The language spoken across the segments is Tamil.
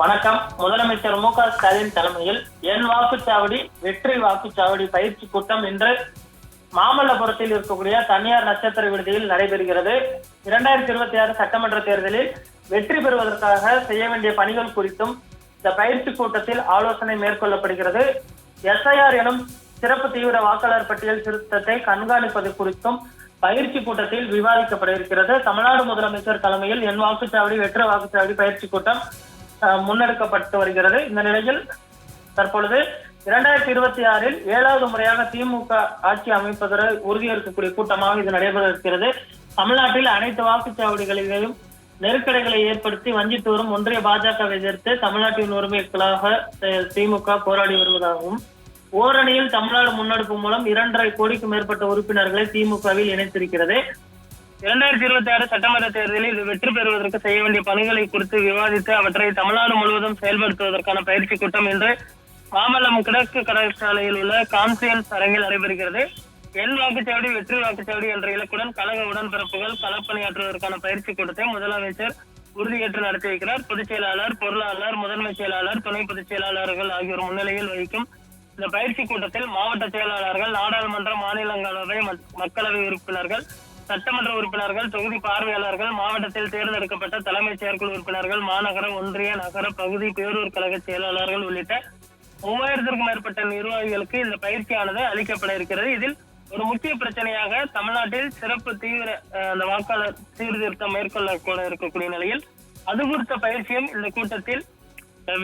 வணக்கம். முதலமைச்சர் மு க ஸ்டாலின் தலைமையில் என் வாக்குச்சாவடி வெற்றி வாக்குச்சாவடி பயிற்சி கூட்டம் இன்று மாமல்லபுரத்தில் இருக்கக்கூடிய தனியார் நட்சத்திர விடுதியில் நடைபெறுகிறது. இரண்டாயிரத்தி இருபத்தி ஆறு சட்டமன்ற தேர்தலில் வெற்றி பெறுவதற்காக செய்ய வேண்டிய பணிகள் குறித்தும் இந்த பயிற்சி கூட்டத்தில் ஆலோசனை மேற்கொள்ளப்படுகிறது. எஸ்ஐஆர் எனும் சிறப்பு தீவிர வாக்காளர் பட்டியல் திருத்தத்தை கண்காணிப்பது குறித்தும் பயிற்சி கூட்டத்தில் விவாதிக்கப்பட இருக்கிறது. தமிழ்நாடு முதலமைச்சர் தலைமையில் என் வாக்குச்சாவடி வெற்ற வாக்குச்சாவடி பயிற்சி கூட்டம் முன்னெடுக்கப்பட்டு வருகிறது. இந்த நிலையில் தற்பொழுது இரண்டாயிரத்தி இருபத்தி ஆறில் ஏழாவது முறையாக திமுக ஆட்சி அமைப்பதற்கு உறுதியேற்கக்கூடிய கூட்டமாக இது நடைபெற இருக்கிறது தமிழ்நாட்டில் அனைத்து வாக்குச்சாவடிகளிலும் நெருக்கடிகளை ஏற்படுத்தி வஞ்சித்து வரும் ஒன்றிய பாஜகவை எதிர்த்து தமிழ்நாட்டின் உரிமைகளாக திமுக போராடி வருவதாகவும் ஓரணியில் தமிழ்நாடு முன்னெடுப்பு மூலம் இரண்டரை கோடிக்கும் மேற்பட்ட உறுப்பினர்களை திமுகவில் இணைத்திருக்கிறது. இரண்டாயிரத்தி இருபத்தி ஆறு சட்டமன்ற தேர்தலில் வெற்றி பெறுவதற்கு செய்ய வேண்டிய பணிகளை குறித்து விவாதித்து அவற்றை தமிழ்நாடு முழுவதும் செயல்படுத்துவதற்கான பயிற்சி கூட்டம் இன்று மாமல்லம் கிழக்கு கடற்சாலையில் உள்ள கான்சியன்ஸ் அரங்கில் நடைபெறுகிறது. என் வாக்குச்சாவடி வெற்றி வாக்குச்சாவடி என்ற இலக்குடன் கழக உடன்பிறப்புகள் களப்பணியாற்றுவதற்கான பயிற்சி கூட்டத்தை முதலமைச்சர் உறுதியேற்று நடத்தி வைக்கிறார் பொதுச் செயலாளர் பொருளாளர் முதன்மை செயலாளர் துணை பொதுச் செயலாளர்கள் ஆகியோர் முன்னிலையில் வகிக்கும் இந்த பயிற்சி கூட்டத்தில் மாவட்ட செயலாளர்கள் நாடாளுமன்ற மாநிலங்களவை மக்களவை உறுப்பினர்கள் சட்டமன்ற உறுப்பினர்கள் தொகுதி பார்வையாளர்கள் மாவட்டத்தில் தேர்ந்தெடுக்கப்பட்ட தலைமைச் செயற்குழு உறுப்பினர்கள் மாநகர ஒன்றிய நகர பகுதி பேரூர் கழக செயலாளர்கள் உள்ளிட்ட மூவாயிரத்திற்கும் மேற்பட்ட நிர்வாகிகளுக்கு இந்த பயிற்சியானது அளிக்கப்பட இருக்கிறது. இதில் ஒரு முக்கிய பிரச்சனையாக தமிழ்நாட்டில் சிறப்பு தீவிர அந்த வாக்காளர் சீர்திருத்தம் மேற்கொள்ள இருக்கக்கூடிய நிலையில் அது குறித்த பயிற்சியும் இந்த கூட்டத்தில்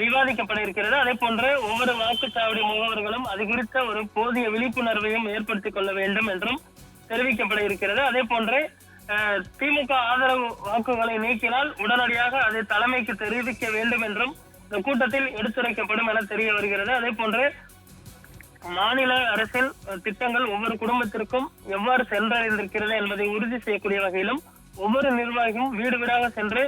விவாதிக்கப்பட இருக்கிறது. அதே போன்று ஒவ்வொரு வாக்குச்சாவடி முகவர்களும் அது குறித்த ஒரு போதிய விழிப்புணர்வையும் ஏற்படுத்திக் கொள்ள வேண்டும் என்றும் தெரிவிக்கப்பட இருக்கிறது. அதே போன்று திமுக ஆதரவு வாக்குகளை நீக்கினால் உடனடியாக அதை தலைமைக்கு தெரிவிக்க வேண்டும் என்றும் இந்த கூட்டத்தில் எடுத்துரைக்கப்படும் என தெரிய வருகிறது. அதே போன்று மாநில அரசின் திட்டங்கள் ஒவ்வொரு குடும்பத்திற்கும் எவ்வாறு சென்றடைந்திருக்கிறது என்பதை உறுதி செய்யக்கூடிய வகையிலும் ஒவ்வொரு நிர்வாகியும் வீடு வீடாக சென்று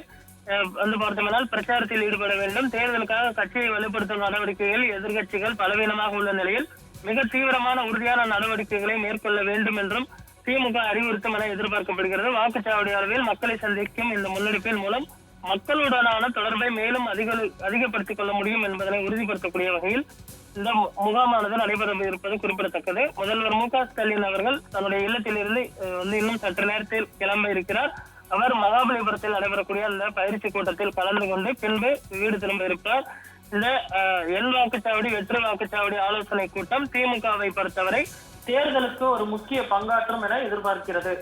வந்து பார்த்தோம்னால் பிரச்சாரத்தில் ஈடுபட வேண்டும். தேர்தலுக்காக கட்சியை வலுப்படுத்தும் நடவடிக்கைகள் எதிர்கட்சிகள் பலவீனமாக உள்ள நிலையில் மிக தீவிரமான உறுதியான நடவடிக்கைகளை மேற்கொள்ள வேண்டும் என்றும் திமுக அறிவுறுத்தும் என எதிர்பார்க்கப்படுகிறது வாக்குச்சாவடி அளவில் மக்களை சந்திக்கும் இந்த முன்னெடுப்பின் மூலம் மக்களுடனான தொடர்பை மேலும் அதிக அதிகப்படுத்திக் கொள்ள முடியும் என்பதனை உறுதிப்படுத்தக்கூடிய வகையில் இந்த முகாமானது நடைபெற இருப்பது குறிப்பிடத்தக்கது. முதல்வர் மு க ஸ்டாலின் அவர்கள் தன்னுடைய இல்லத்திலிருந்து வந்து இன்னும் சற்று நேரத்தில் கிளம்ப இருக்கிறார். அவர் மகாபலிபுரத்தில் நடைபெறக்கூடிய அந்த பயிற்சி கூட்டத்தில் கலந்து கொண்டு பின்பு வீடு திரும்ப இருப்பார் இந்த அஹ், எண் வாக்குச்சாவடி வெற்று வாக்குச்சாவடி ஆலோசனை கூட்டம் திமுகவை பொறுத்தவரை தேர்தலுக்கு ஒரு முக்கிய பங்காற்றும் என எதிர்பார்க்கிறது.